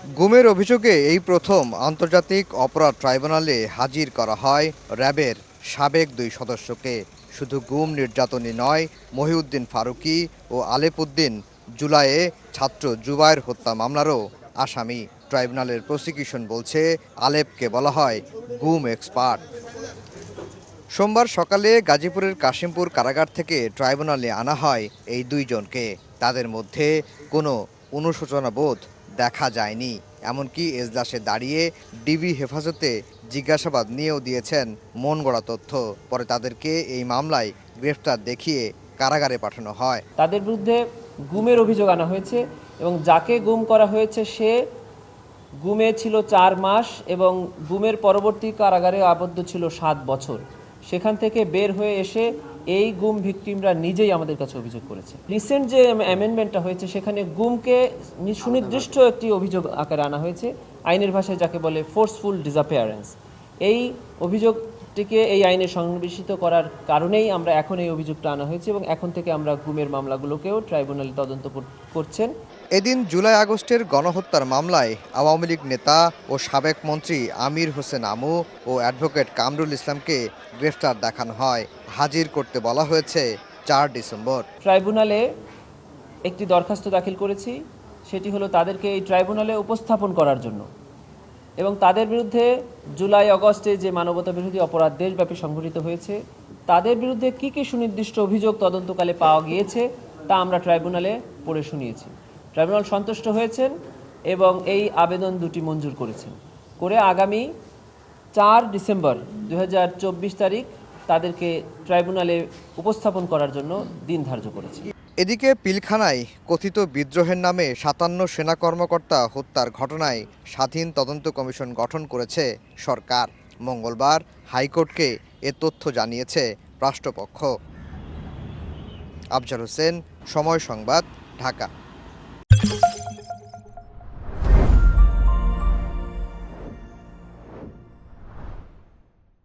গুমের অভিযোগে এই প্রথম আন্তর্জাতিক অপরাধ ট্রাইব্যুনালে হাজির করা হয় র্যাবের সাবেক দুই সদস্যকে। শুধু গুম নির্যাতনই নয়, মহিউদ্দিন ফারুকি ও আলেপুদ্দিন জুলাইয়ে ছাত্র জুবায়ের হত্যা মামলারও আসামি। ট্রাইব্যুনালের প্রসিকিউশন বলছে, আলেপকে বলা হয় গুম এক্সপার্ট। সোমবার সকালে গাজীপুরের কাশিমপুর কারাগার থেকে ট্রাইব্যুনালে আনা হয় এই দুইজনকে। তাদের মধ্যে কোনো অনুশোচনা বোধ দেখা যায়নি। এমনকি এজলাসে দাঁড়িয়ে ডিবি হেফাজতে জিজ্ঞাসাবাদ নিয়েও দিয়েছেন মন গড়া তথ্য। পরে তাদেরকে এই মামলায় গ্রেফতার দেখিয়ে কারাগারে পাঠানো হয়। তাদের বিরুদ্ধে গুমের অভিযোগ আনা হয়েছে এবং যাকে গুম করা হয়েছে সে গুমে ছিল চার মাস এবং গুমের পরবর্তী কারাগারে আবদ্ধ ছিল সাত বছর। সেখান থেকে বের হয়ে এসে এই গুম ভিকটিমরা নিজেই আমাদের কাছে অভিযোগ করেছে। রিসেন্ট যে অ্যামেন্ডমেন্টটা হয়েছে, সেখানে গুমকে সুনির্দিষ্ট একটি অভিযোগ আকারে আনা হয়েছে, আইনের ভাষায় যাকে বলে ফোর্সফুল ডিসঅ্যাপিয়ারেন্স এই অভিযোগটিকে এই আইনে সংবেশিত করার কারণেই আমরা এখন এই অভিযোগটা আনা হয়েছে এবং এখন থেকে আমরা গুমের মামলাগুলোকেও ট্রাইব্যুনালে তদন্ত করছেন। এদিন জুলাই আগস্টের গণহত্যার মামলায় আওয়ামী লীগ নেতা ও সাবেক মন্ত্রী আমির হোসেন আমু ও অ্যাডভোকেট কামরুল ইসলামকে গ্রেফতার দেখানো হয়। হাজির করতে বলা হয়েছে চার ডিসেম্বর। ট্রাইব্যুনালে একটি দরখাস্ত দাখিল করেছি। সেটি হলো তাদেরকে এই ট্রাইব্যুনালে উপস্থাপন করার জন্য। এবং তাদের বিরুদ্ধে জুলাই আগস্টে যে মানবতা বিরোধী অপরাধ দেশব্যাপী সংঘটিত হয়েছে, তাদের বিরুদ্ধে কী কী সুনির্দিষ্ট অভিযোগ তদন্তকালে পাওয়া গিয়েছে, তা আমরা ট্রাইব্যুনালে পড়ে শুনিয়েছি। ট্রাইব্যুনাল সন্তুষ্ট হয়েছেন এবং এই আবেদন দুটি মঞ্জুর করেছেন। করে আগামী চার ডিসেম্বর দু হাজার চব্বিশ তারিখ তাদেরকে ট্রাইব্যুনালে উপস্থাপন করার জন্য দিন ধার্য করেছে। এদিকে পিলখানায় কথিত বিদ্রোহের নামে সাতান্ন সেনা কর্মকর্তা হত্যার ঘটনায় স্বাধীন তদন্ত কমিশন গঠন করেছে সরকার। মঙ্গলবার হাইকোর্টকে এ তথ্য জানিয়েছে রাষ্ট্রপক্ষ। আফজাল হোসেন, সময় সংবাদ, ঢাকা।